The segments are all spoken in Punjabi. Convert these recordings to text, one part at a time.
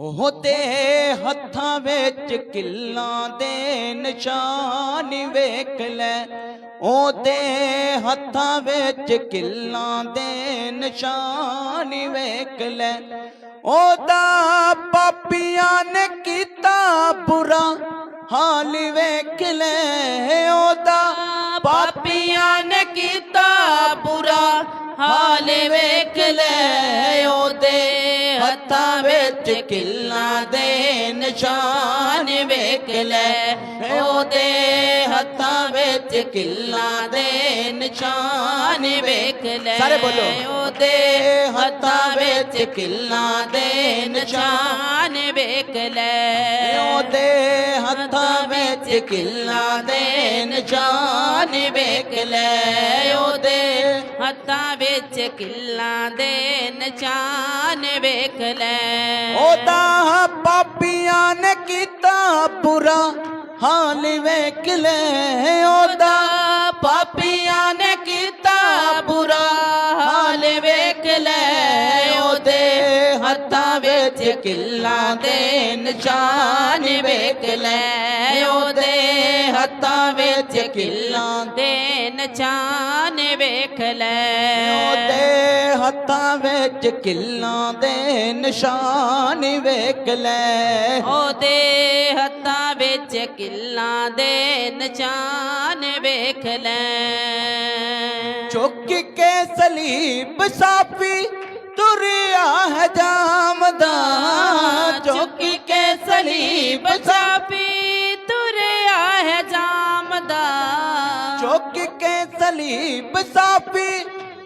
ਉਹਦੇ ਹੱਥਾਂ ਵਿੱਚ ਕਿੱਲਾਂ ਦੇ ਨਿਸ਼ਾਨ ਵੇਖ ਲੈ। ਉਹਦੇ ਹੱਥਾਂ ਵਿੱਚ ਕਿੱਲਾਂ ਦੇ ਨਿਸ਼ਾਨ ਵੇਖ ਲੈ। ਉਹਦਾ ਪਾਪੀਆਂ ਨੇ ਕੀਤਾ ਹਾਲ ਵੇਖ ਲੈ ਉਹਦਾ ਪਾਪੀਆਂ ਨੇ ਕੀਤਾ ਬੁਰਾ ਹਾਲ ਵੇਖ ਲੈ ਉਹਦੇ ਹੱਥਾਂ ਵਿੱਚ ਕਿੱਲਾਂ ਦੇ ਨਿਸ਼ਾਨ ਵੇਖ ਲੈ ਉਹਦੇ ਹੱਥਾਂ ਵਿੱਚ ਕਿੱਲਾਂ ਦੇ ਨਿਸ਼ਾਨ ਵੇਖ ਲੈ ਸਾਰੇ ਬੋਲੋ। ਉਹਦੇ ਹੱਥਾਂ ਵਿੱਚ ਕਿੱਲਾਂ ਦੇ ਨਿਸ਼ਾਨ ਵੇਖ ਲੈ। ਉਹਦੇ ਹੱਥਾਂ ਵਿੱਚ ਕਿੱਲਾਂ ਦੇ ਨਿਸ਼ਾਨ ਵੇਖ ਲੈ। ਉਹਦੇ ਹੱਥਾਂ ਵਿੱਚ ਕਿੱਲਾਂ ਦੇ ਨਿਸ਼ਾਨ ਵੇਖ ਲੈ। ਉਹਦਾ ਪਾਪੀਆਂ ਨੇ ਕੀਤਾ ਬੁਰਾ ਹਾਲ ਵੇਖ ਲੈ। ਉਹਦਾ ਪਾਪੀਆਂ ਨੇ ਕੀਤਾ ਬੁਰਾ ਹਾਲ ਵੇਖ ਲੈ। ਉਹਦੇ ਹੱਥਾਂ ਵਿੱਚ ਕਿੱਲਾਂ ਦੇ ਨਿਸ਼ਾਨ ਵੇਖ ਲੈ ਉਹਦੇ ਹੱਥਾਂ ਵਿੱਚ ਕਿੱਲਾਂ ਦੇ ਨਿਸ਼ਾਨ ਵੇਖ ਲੈ। ਉਹਦੇ ਹੱਥਾਂ ਵਿੱਚ ਕਿੱਲਾਂ ਦੇ ਨਿਸ਼ਾਨ ਵੇਖ ਲੈ। ਉਹਦੇ ਹੱਥਾਂ ਵਿੱਚ ਕਿੱਲਾਂ ਦੇ ਨਿਸ਼ਾਨ ਵੇਖ ਲੈ। ਚੁੱਕ ਕੇ ਸਲੀਬ ਸਾਫੀ ਤੁਰਿਆ ਹੈ ਜਾਮਦਾ, ਚੁੱਕ ਕੇ ਸਲੀਬ ਸਾਫੀ ਸਾਪੀ ਤੁਰਿਆ ਹੈ ਜਾਮਦਾ। ਚੁੱਕ ਕੇ ਸਲੀਬ ਸਾਫੀ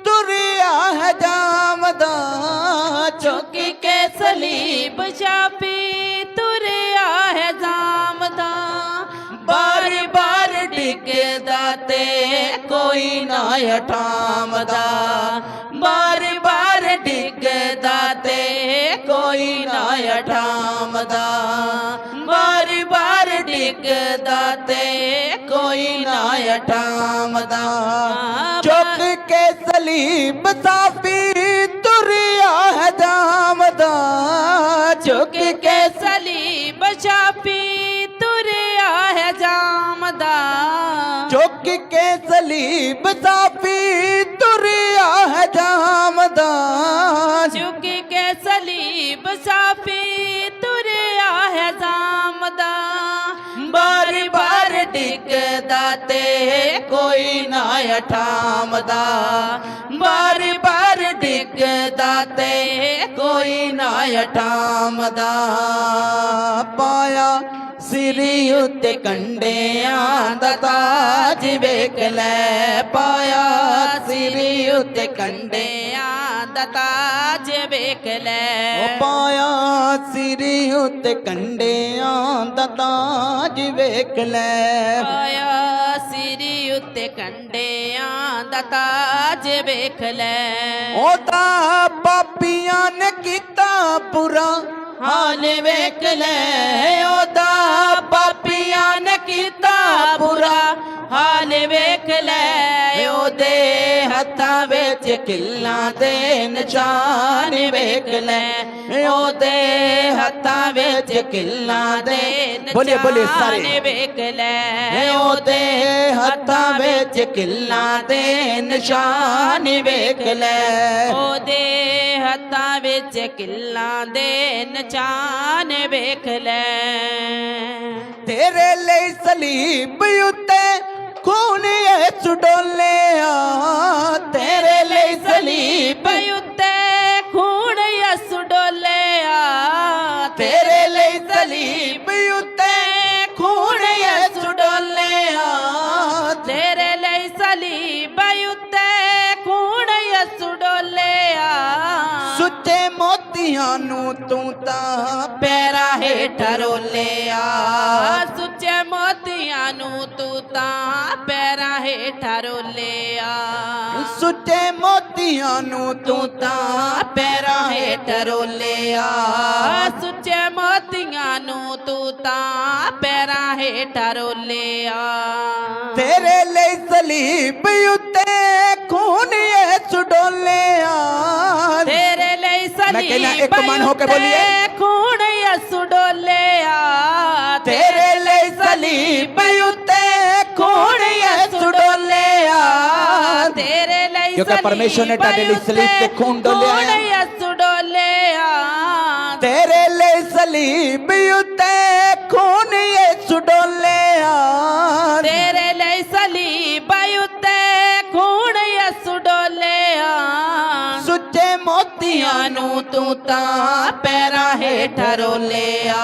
ਤੁਰਿਆ ਹੈ ਜਾਮਦਾ, ਚੁੱਕ ਕੇ ਸਲੀਬ ਛਾਪੀ ਤੁਰਿਆ ਹੈ ਜਾਮਦਾ। ਬਾਰ ਬਾਰ ਡਿੱਗਦਾ ਤੇ ਕੋਈ ਨਾ ਹਟਾਮਦਾ ਬਾਰ ਬਾਰ ਕੋਈ ਨਾ ਬਾਰ ਬਾਰ ਡਿੱਗਦਾ ਤੇ ਕੋਈ ਨਾ ਹਟਾਮਦਾ ਚੁੱਕ ਕੇ ਸਲੀਬ ਸਾਫੀ ਤੁਰਿਆ ਹੈ ਜਾਮਦਾ। ਚੁੱਕ ਕੇ ਸਲੀਬ ਛਾਪੀ ਤੁਰਿਆ ਹੈ ਜਾਮਦਾ। ਚੁੱਕ ਕੇ ਸਲੀਬ ਸਾਫੀ ਸਲੀਬ ਤੁਰਿਆ ਹੈ ਜਾਮਦਾ ਬਾਰ ਬਾਰ ਡਿੱਗਦਾ ਤੇ ਕੋਈ ਨਾ ਹਟਾਮਦਾ ਬਾਰ ਬਾਰ ਡਿੱਗਦਾ ਤੇ ਕੋਈ ਨਾ ਹਟਾਮਦਾ ਪਾਇਆ ਸਿਰੀ ਉੱਤੇ ਕੰਡਿਆਂ ਦਾ ਤਾਜ ਵੇਖ ਲੈ। ਪਾਇਆ ਸਿਰੀ ਉੱਤੇ ਕੰਡਿਆਂ ਦਾ ਤਾਜ ਲੈ ਉਹ ਪਾਇਆ ਸਿਰੀ ਉੱਤੇ ਕੰਡਿਆਂ ਦਾ ਤਾਜ ਵੇਖ ਲੈ। ਪਾਇਆ ਸਿਰੀ ਉੱਤੇ ਕੰਡਿਆਂ ਦਾ ਤਾਜ ਵੇਖ ਲੈ। ਉਹ ਤਾਂ ਪਾਪੀਆਂ ਨੇ ਕੀਤਾ ਬੁਰਾ ਹਾਲ ਵੇਖ ਲੈ। ਉਹ ਤਾਂ ਪਾਪੀਆਂ ਨੇ ਕੀਤਾ ਬੁਰਾ ਹਾਲ ਵੇਖ ਹੱਥਾਂ ਵਿੱਚ ਕਿੱਲਾਂ ਦੇ ਨਿਸ਼ਾਨ ਵੇਖ ਲੈ। ਉਹਦੇ ਹੱਥਾਂ ਵਿੱਚ ਕਿੱਲਾਂ ਦੇ ਬੋਲੇ ਬੋਲੇ ਸਾਰੇ। ਵੇਖ ਲੈ। ਉਹਦੇ ਹੱਥਾਂ ਵਿੱਚ ਕਿੱਲਾਂ ਦੇ ਨਿਸ਼ਾਨ ਵੇਖ ਲੈ। ਉਹਦੇ ਹੱਥਾਂ ਵਿੱਚ ਕਿੱਲਾਂ ਦੇ ਨਿਸ਼ਾਨ ਵੇਖ ਲੈ। ਤੇਰੇ ਲਈ ਸਲੀਬ ਉੱਤੇ ਖੂਨ ਇਸ ਡੋਲਿਆ ਤੇਰੇ ਲਈ ਸਲੀਬ। ਉੱਤੇ ਖੂਨ ਯਸ ਡੋਲਿਆ ਤੇਰੇ ਲਈ ਸਲੀਬ। ਉੱਤੇ ਖੂਨ ਇਸ ਡੋਲਿਆ ਤੇਰੇ ਲਈ ਸਲੀਬ ਉੱਤੇ ਖੂਨ ਯਸ ਡੋਲਿਆ ਸੁੱਚੇ ਮੋਤੀਆਂ ਨੂੰ ਤੂੰ ਤਾਂ ਪੈਰਾਂ ਹੇਠ ਰੋਲਿਆ। ਸੁੱਚੇ ਮੋਤੀਆਂ ਨੂੰ ਤੂੰ ਤਾਂ ਪੈਰਾਂ ਹੇਠਾਂ ਰੋਲਿਆ। ਸੁੱਚੇ ਮੋਤੀਆਂ ਨੂੰ ਤੂੰ ਤਾਂ ਪੈਰਾਂ ਹੇਠ ਰੋਲਿਆ। ਸੁੱਚੇ ਮੋਤੀਆਂ ਨੂੰ ਤੂੰ ਤਾਂ ਪੈਰਾਂ ਹੇਠਾਂ ਰੋਲਿਆ। ਤੇਰੇ ਲਈ ਸਲੀਬ ਉੱਤੇ ਖੂਨ ਇਸ ਡੋਲਿਆ ਤੇਰੇ ਲਈ ਮੈਂ ਕਹਿੰਦਾ ਸਲੀਬ ਇੱਕ ਮਨ ਹੋ ਕੇ ਬੋਲੀਏ। ਖੂਨ ਸੁਡੋਲਿਆ। ਤੇਰੇ ਲਈ ਸਲੀਬ ਉੱਤੇ ਖੂਨ ਯਿਸੂ ਡੋਲਿਆ ਤੇਰੇ ਲਈ ਕਿਉਂਕਿ ਪਰਮੇਸ਼ਵਰ ਨੇ ਤੁਹਾਡੇ ਲਈ ਸਲੀਬ ਤੇ ਖੂਨ ਡੋਲਿਆ ਹੈ। ਖੂਨ ਯਿਸੂ ਡੋਲਿਆ ਤੇਰੇ ਲਈ ਸਲੀਬ ਉੱਤੇ ਨੂੰ ਤੂੰ ਤਾਂ ਪੈਰਾਂ ਹੇਠ ਰੋਲਿਆ।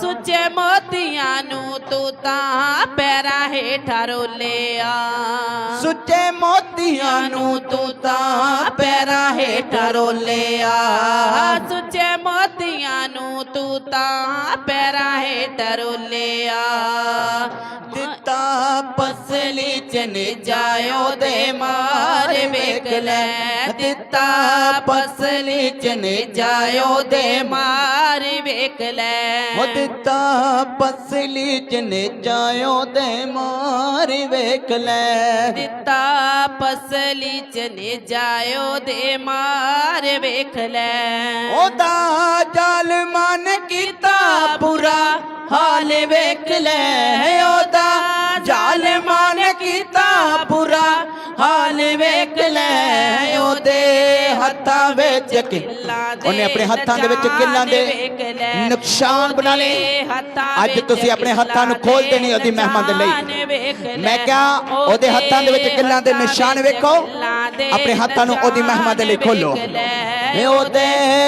ਸੁੱਚੇ ਮੋਤੀਆਂ ਨੂੰ ਤੂੰ ਤਾਂ ਪੈਰਾਂ ਹੇਠ ਰੋਲਿਆ। ਸੁੱਚੇ ਮੋਤੀਆਂ ਨੂੰ ਤੂੰ ਤਾਂ ਪੈਰਾਂ ਹੇਠ ਰੋਲਿਆ। ਸੁੱਚੇ ਮੋਤੀਆਂ ਨੂੰ ਤੂੰ ਤਾਂ ਪੈਰਾਂ ਹੇਠ ਰੋਲਿਆ। ਦਿੱਤਾ ਪਸਲੀ ਚ ਜਾਇਓ ਦੇ ਮਾਰ ਵੇਖ ਲੈ। ਦਿੱਤਾ ਪਸਲੀ ਚ ਜਾਇਓ ਦੇ ਮਾਰ ਵੇਖ ਲੈ। ਉਹ ਦਿੱਤਾ ਪਸਲੀ ਚ ਨੇ ਜਾਇਓ ਦੇ ਮਾਰ ਵੇਖ ਲੈ। ਦਿੱਤਾ ਪਸਲੀ ਚ ਜਾਇਓ ਦੇ ਮਾਰ ਵੇਖ ਲੈ। ਉਹਦਾ ਜ਼ਾਲਮਾਂ ਨੇ ਕੀਤਾ ਬੁਰਾ ਹਾਲ ਵੇਖ ਲੈ। ਹੱਥਾਂ ਵਿੱਚ ਕਿੱਲਾਂ ਉਹਨੇ ਆਪਣੇ ਹੱਥਾਂ ਦੇ ਵਿੱਚ ਕਿੱਲਾਂ ਦੇ ਨੁਕਸਾਨ ਬਣਾ ਲਏ। ਅੱਜ ਤੁਸੀਂ ਆਪਣੇ ਹੱਥਾਂ ਨੂੰ ਖੋਲ ਦੇਣੀ ਉਹਦੀ ਮਹਿਮਾ ਦੇ ਲਈ। ਮੈਂ ਕਿਹਾ ਉਹਦੇ ਹੱਥਾਂ ਦੇ ਵਿੱਚ ਕਿੱਲਾਂ ਦੇ ਨਿਸ਼ਾਨ ਵੇਖੋ। ਆਪਣੇ ਹੱਥਾਂ ਨੂੰ ਉਹਦੀ ਮਹਿਮਾ ਦੇ ਲਈ ਖੋਲੋ ਇਹ ਉਹਦੇ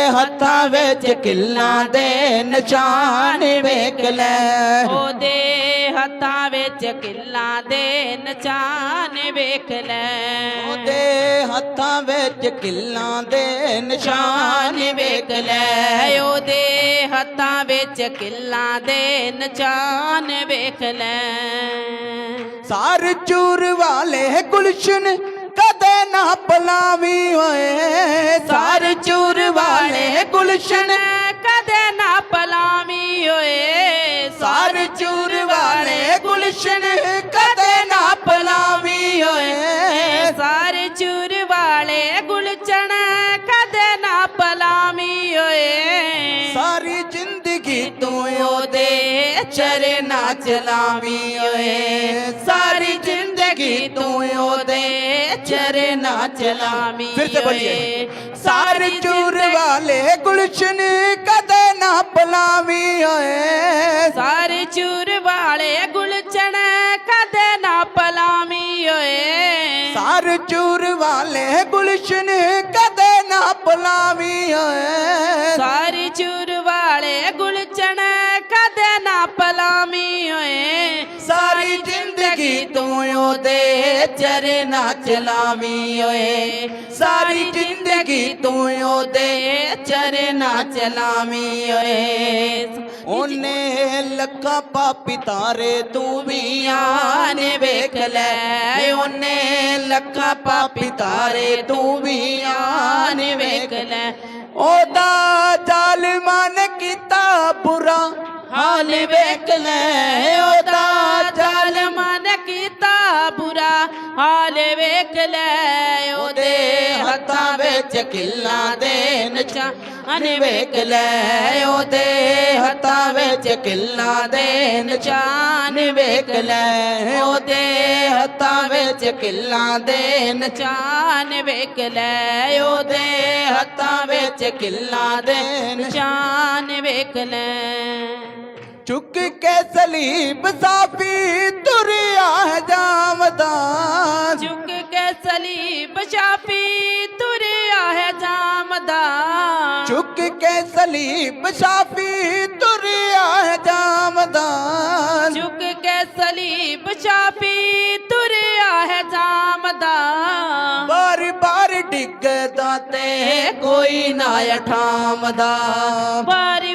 ਹੱਥਾਂ ਵਿੱਚ ਕਿੱਲਾਂ ਦੇ ਨਿਸ਼ਾਨ ਵੇਖ ਲੈ। ਉਹਦੇ ਹੱਥਾਂ ਵਿੱਚ ਕਿੱਲਾਂ ਦੇ ਨਿਸ਼ਾਨ ਵੇਖ ਲੈ। ਉਹਦੇ ਹੱਥਾਂ ਵਿੱਚ ਕਿੱਲਾਂ ਦੇ ਨਿਸ਼ਾਨ ਵੇਖ ਲੈ। ਉਹਦੇ ਹੱਥਾਂ ਵਿੱਚ ਕਿੱਲਾਂ ਦੇ ਨਿਸ਼ਾਨ ਵੇਖ ਲੈ। ਸਾਰ ਚੂਰ ਵਾਲੇ ਗੁਲਸ਼ਨ ਨਾ ਪਲਾਵੀ ਹੋਏ ਸਾਰ ਚੂਰ ਵਾਲੇ ਗੁਲਸ਼ਨ। ਕਦੇ ਨਾ ਪਲਾਵੀ ਹੋਏ ਸਾਰ ਚੂਰ ਵਾਲੇ ਗੁਲਸ਼ਨ। ਕਦੇ ਨਾ ਪਲਾਵੀ ਹੋਏ। ਸਾਰੇ ਚੂਰ ਵਾਲੇ ਗੁਲਚਣ ਕਦੇ ਨਾ ਪਲਾਵੀ ਹੋਏ। ਸਾਰੀ ਜ਼ਿੰਦਗੀ ਤੂੰ ਉਹਦੇ ਚਰਨਾ ਚਲਾਵੀ ਓਏ। ਸਾਰੀ ਜ਼ਿੰਦਗੀ ਤੂੰ ਉਹਦੇ ਚਰਨਾ ਚਲਾਵੀ ਫਿਰ ਸੇ ਬੋਲੀਏ ਸਾਰ ਚੂਰ ਵਾਲੇ ਗੁਲਸ਼ਨ ਕਦੇ ਨਾ ਪਲਾਵੀ ਓਏ। ਸਾਰੇ ਚੂਰ ਵਾਲੇ ਗੁਲਚਣ ਕਦੇ ਨਾ ਪਲਾਵੀ ਹੋਏ ਸਾਰ ਚੂਰ ਵਾਲੇ ਗੁਲਸ਼ਨ ਕਦੇ ਨਾ ਪਲਾਵੀ ਓਏ। ਸਾਰੇ ਚੂਰ ਵਾਲੇ ਗੁਲਚਣ ਕਦੇ ਉਹਦੇ ਚਰਨਾ ਚਲਾਵੀ ਓਏ ਸਾਰੀ ਜ਼ਿੰਦਗੀ ਤੂੰ ਉਹਦੇ ਚਰਨਾ ਚਲਾਵੀ ਓਏ ਉਹਨੇ ਲੱਖਾਂ ਪਾਪੀ ਤਾਰੇ ਤੂੰ ਵੀ ਆਨ ਵੇਖ ਲੈ। ਉਹਨੇ ਲੱਖਾਂ ਪਾਪੀ ਤਾਰੇ ਤੂੰ ਵੀ ਆਨ ਵੇਖ ਲੈ। ਉਹਦਾ ਜ਼ਾਲਮਾਂ ਨੇ ਕੀਤਾ ਬੁਰਾ। ਹਾਲ ਵੇਖ ਲੈ। ਉਹਦਾ ਜ਼ਾਲਮਾਂ ਨੇ ਕੀਤਾ ਹਾਲ ਵੇਖ ਲੈ ਉਹਦੇ ਹੱਥਾਂ ਵਿੱਚ ਕਿੱਲਾਂ ਦੇ ਨਿਸ਼ਾਨ ਵੇਖ ਲੈ ਉਹਦੇ ਹੱਥਾਂ ਵਿੱਚ ਕਿੱਲਾਂ ਦੇ ਨਿਸ਼ਾਨ ਵੇਖ ਲੈ ਉਹਦੇ ਹੱਥਾਂ ਵਿੱਚ ਕਿੱਲਾਂ ਦੇ ਨਿਸ਼ਾਨ ਵੇਖ ਲੈ ਉਹਦੇ ਹੱਥਾਂ ਵਿੱਚ ਕਿੱਲਾਂ ਦੇ ਨਿਸ਼ਾਨ ਵੇਖ ਲੈ ਚੁੱਕ ਕੇ ਸਲੀਬ ਸਾਫੀ ਤੁਰਿਆ ਜਾਮਦਾ ਝੁਕ ਕੇ ਸਲੀਬ ਛਾਪੀ ਤੁਰਿਆ ਹੈ ਜਾਮਦਾ ਚੁੱਕ ਕੇ ਸਲੀਬ ਸਾਫੀ ਤੁਰਿਆ ਜਾਮਦਾ ਝੁਕ ਕੇ ਸਲੀਬ ਛਾਪੀ ਤੁਰਿਆ ਹੈ ਜਾਮਦਾ ਬਾਰ ਬਾਰ ਡਿੱਗਦਾ ਤੇ ਕੋਈ ਨਾ ਠਾਮਦਾ ਵਾਰੀ